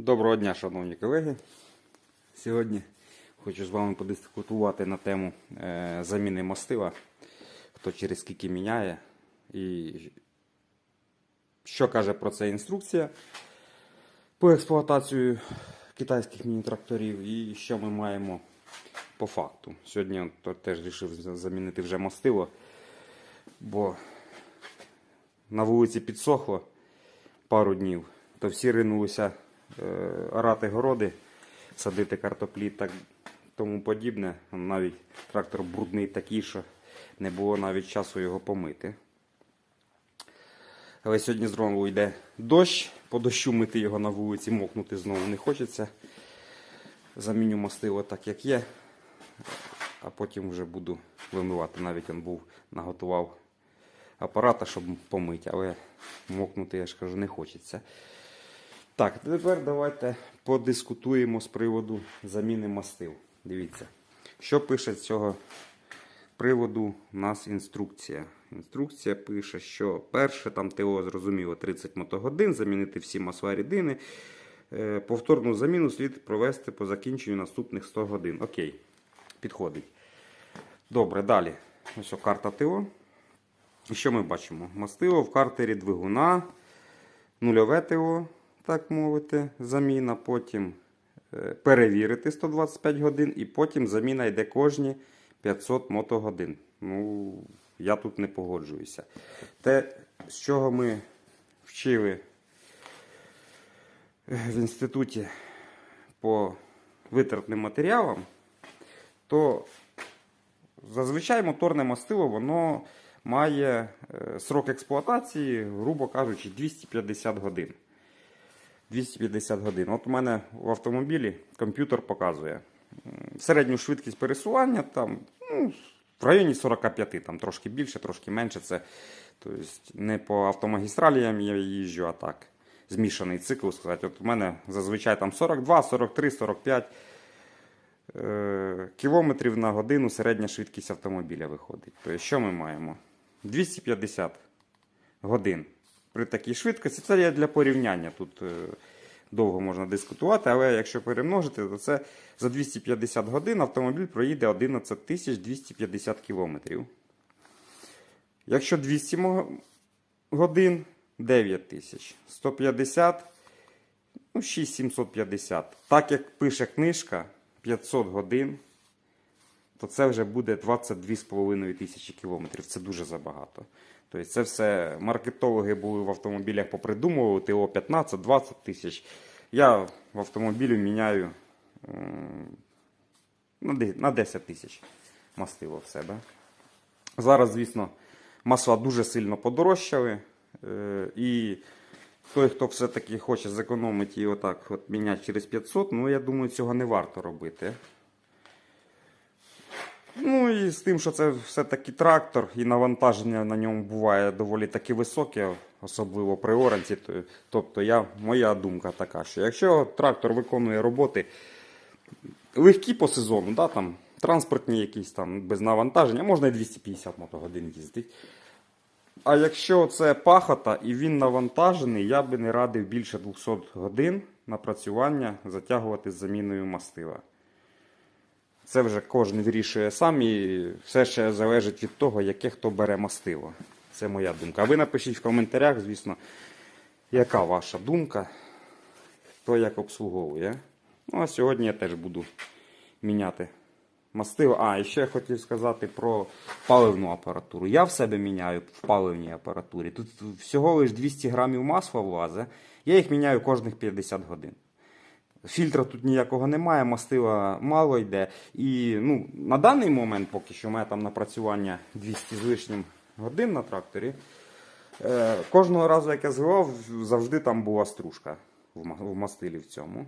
Доброго дня, шановні колеги. Сьогодні хочу з вами подискутувати на тему е, заміни мастила, хто через скільки міняє і що каже про це інструкція по експлуатації китайських міні-тракторів і що ми маємо по факту. Сьогодні теж вирішив замінити вже мастило, бо на вулиці підсохло пару днів, то всі ринулися орати городи, садити картоплі та тому подібне. Навіть трактор брудний такий, що не було навіть часу його помити. Але сьогодні знову йде дощ, по дощу мити його на вулиці, мокнути знову не хочеться. Заміню мастило так, як є, а потім вже буду вимивати. Навіть він був наготував апарата, щоб помити, але мокнути, я ж кажу, не хочеться. Так, тепер давайте подискутуємо з приводу заміни мастил. Дивіться, що пише з цього приводу у нас інструкція. Інструкція пише, що перше там ТО зрозуміло 30 мотогодин, замінити всі масла рідини. Е, Повторну заміну слід провести по закінченню наступних 100 годин. Окей, підходить. Добре, далі. Ось карта ТО. І що ми бачимо? Мастило в картері двигуна, нульове ТО, так мовити, заміна. Потім е, перевірити 125 годин, і потім заміна йде кожні 500 мотогодин. Ну, я тут не погоджуюся. Те, з чого ми вчили в інституті по витратним матеріалам, то зазвичай моторне мастило воно має е, срок експлуатації, грубо кажучи, 250 годин. 250 годин. От у мене в автомобілі комп'ютер показує середню швидкість пересування там, ну, в районі 45, там трошки більше, трошки менше. Це тобто, не по автомагістраліям я їжджу, а так. Змішаний цикл сказати. От у мене зазвичай там 42, 43, 45 е, кілометрів на годину середня швидкість автомобіля виходить. Тобто, що ми маємо? 250 годин при такій швидкості. Це є для порівняння. Тут е, довго можна дискутувати, але якщо перемножити, то це за 250 годин автомобіль проїде 11 250 кілометрів. Якщо 200 годин 9 тисяч. 150, ну 6750. Так як пише книжка 500 годин, то це вже буде 22,5 тисячі кілометрів. Це дуже забагато. Тобто це все маркетологи були в автомобілях попридумували, ТО 15-20 тисяч. Я в автомобілі міняю на 10 тисяч мастило в себе. Зараз, звісно, масла дуже сильно подорожчали. Е, І той, хто все-таки хоче зекономити і отак от міняти через 500, ну я думаю, цього не варто робити. Ну і з тим, що це все-таки трактор, і навантаження на ньому буває доволі таки високе, особливо при оранці. Тобто, я, моя думка така, що якщо трактор виконує роботи легкі по сезону, да, там, транспортні якісь там без навантаження, можна і 250 мотогодин їздити. А якщо це пахота і він навантажений, я би не радив більше 200 годин напрацювання затягувати з заміною мастила. Це вже кожен вирішує сам і все ще залежить від того, яке хто бере мастило. Це моя думка. А ви напишіть в коментарях, звісно, яка ваша думка, хто як обслуговує. Ну, а сьогодні я теж буду міняти мастило. А, і ще я хотів сказати про паливну апаратуру. Я в себе міняю в паливній апаратурі. Тут всього лише 200 грамів масла влазе. Я їх міняю кожних 50 годин. Фільтра тут ніякого немає, мастила мало йде. І ну, на даний момент, поки що, у мене там напрацювання 200 з лишнім годин на тракторі. Е, кожного разу, як я зливав, завжди там була стружка в мастилі в цьому.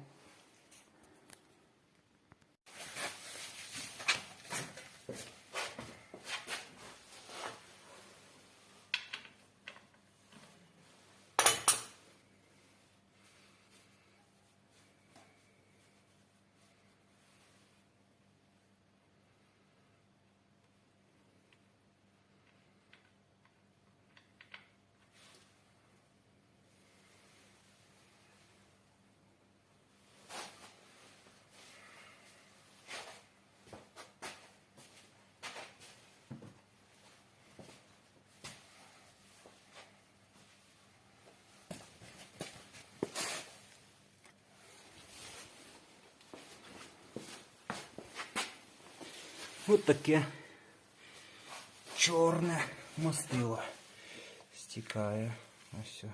От таке чорне мастило стікає. Ось.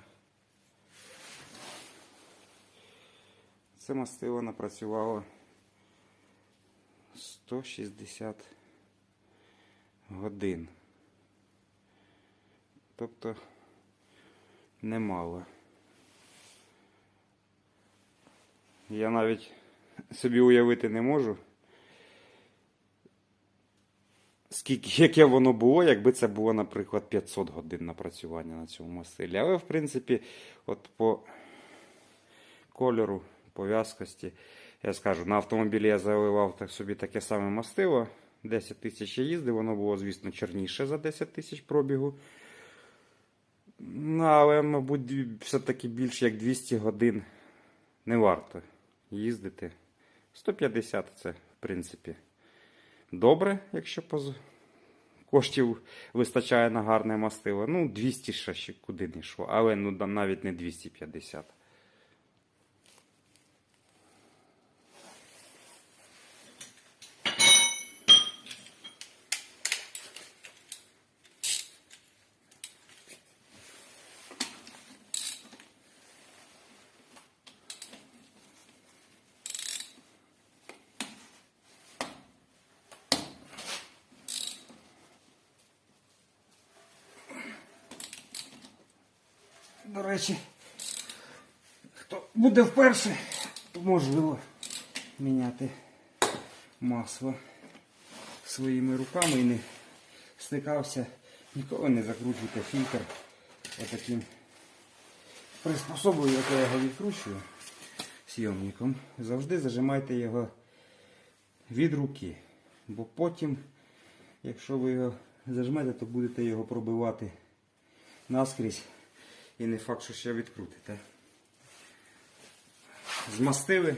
Це мастило напрацювало 160 годин. Тобто немало. Я навіть собі уявити не можу, скільки, яке воно було, якби це було, наприклад, 500 годин напрацювання на цьому мастилі. Але, в принципі, от по кольору, по в'язкості, я скажу, на автомобілі я заливав так собі таке саме мастило. 10 тисяч я їздив, воно було, звісно, чорніше за 10 тисяч пробігу. Ну, але, мабуть, все-таки більше як 200 годин не варто їздити. 150 це, в принципі, добре, якщо поз... коштів вистачає на гарне мастило. Ну, 200 ще куди не йшло, але ну, навіть не 250. До речі, хто буде вперше, то можливо міняти масло своїми руками і не стикався. Ніколи не закручуйте фільтр отаким приспособою, яке я його відкручую сйомником. Завжди зажимайте його від руки. Бо потім, якщо ви його зажмете, то будете його пробивати наскрізь. І не факт, що ще відкрутите. Змастили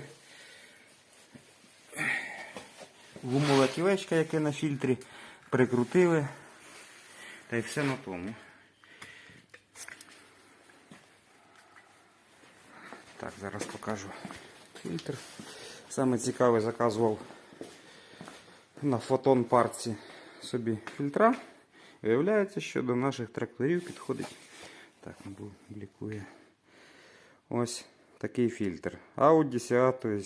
гумове кілечко, яке на фільтрі, прикрутили. Та й все на тому. Так, зараз покажу фільтр. Саме цікаве заказував на фотон парці собі фільтра. Виявляється, що до наших тракторів підходить. Так, блікує. Ось такий фільтр. Audi Seat, тобто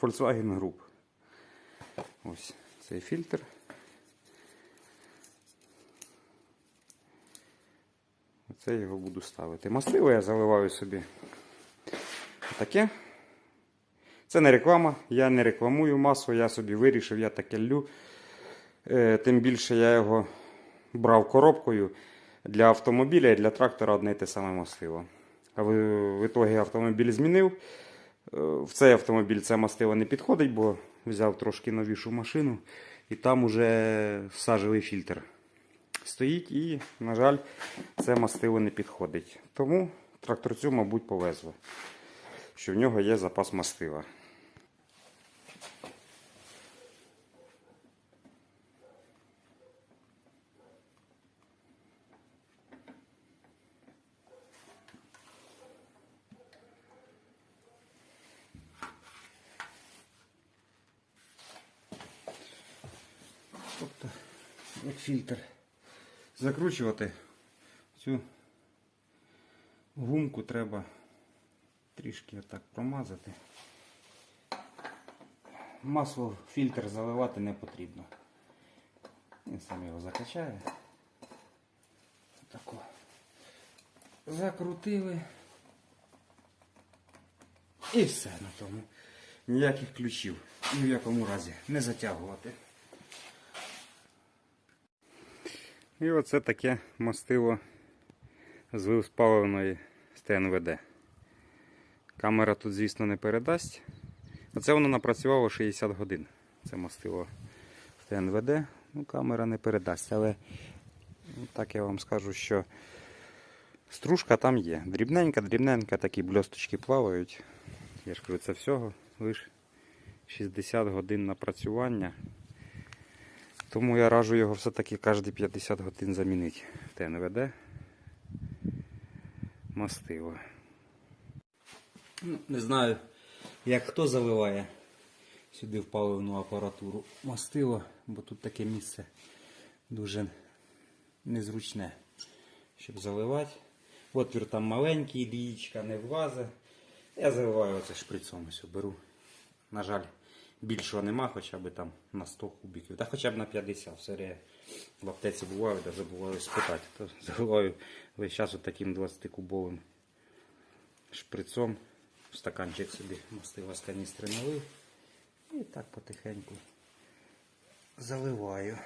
Volkswagen Group. Ось цей фільтр. Оце його буду ставити. Мастило я заливаю собі таке. Це не реклама, я не рекламую масу, я собі вирішив, я таке лю. Е, Тим більше я його брав коробкою для автомобіля і для трактора одне й те саме мастило. В ітогі автомобіль змінив. Е, В цей автомобіль це мастило не підходить, бо взяв трошки новішу машину і там уже сажевий фільтр стоїть і, на жаль, це мастило не підходить. Тому тракторцю, мабуть, повезло, що в нього є запас мастила. Тобто, як фільтр закручувати цю гумку треба трішки отак промазати. Масло в фільтр заливати не потрібно. Він сам його закачає. Тако. Закрутили. І все на тому. Ніяких ключів. Ні в якому разі не затягувати. І оце таке мастило з спаленої з ТНВД. Камера тут, звісно, не передасть. Оце воно напрацювало 60 годин. Це мастило в ТНВД. Ну, камера не передасть. Але так я вам скажу, що стружка там є. Дрібненька, дрібненька, такі бльосточки плавають. Я ж кажу, це всього лише 60 годин напрацювання. Тому я раджу його все-таки кожні 50 годин замінити в ТНВД. Мастило. Ну, не знаю, як хто заливає сюди в паливну апаратуру мастило, бо тут таке місце дуже незручне, щоб заливати. Отвір там маленький, лієчка не влазить. Я заливаю оце шприцом ось беру. На жаль, більшого нема, хоча б там на 100 кубиків. Та хоча б на 50. Все. В аптеці буває, де забуваю спитати. То заливаю весь час таким 20-кубовим шприцом. В стаканчик собі мастила з каністри налив. І так потихеньку заливаю.